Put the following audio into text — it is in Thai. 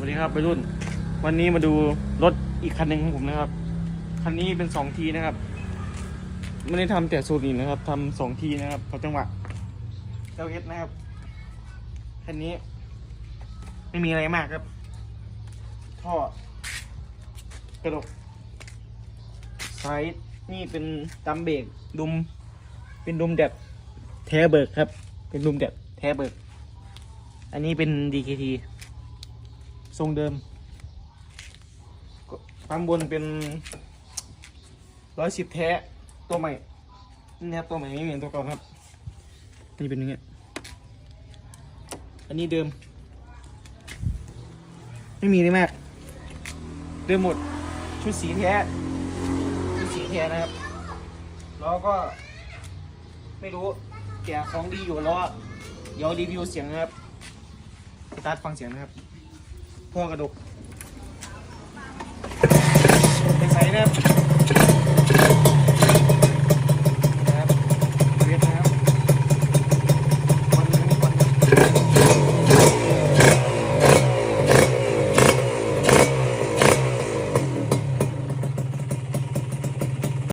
วัสดีครับไปรุ่น วันนี้มาดูรถอีกคันหนึ่งของผมนะครับ คันนี้เป็นสองทีนะครับ ไม่ได้ทำแต่สูตรนี้นะครับทำสองทีนะครับเขาจังหวะเจ้าเอสนะครับ คันนี้ ไม่มีอะไรมากครับ ท่อกระดกไซส์นี่เป็นดัมเบรกดุม เป็นดุมแดดแท้เบิกครับ เป็นดุมแดดแท้เบิก อันนี้เป็น DKT ทรงเดิมก็ปั๊มบนเป็นร้อยสิบแท้ตัวใหม่นี่ครับตัวใหม่ไม่เหมือนตัวเก่าครับนี่เป็นอย่างเงี้ยอันนี้เดิม ไม่มีเลยมาก เดิมหมดชุดสีแท้ชุดสีแท้นะครับแล้วก็ ไม่รู้แกะของดีอยู่แล้วเดี๋ยวรีวิวเสียงนะครับสตาร์ทฟังเสียงนะครับ พ่อกระดก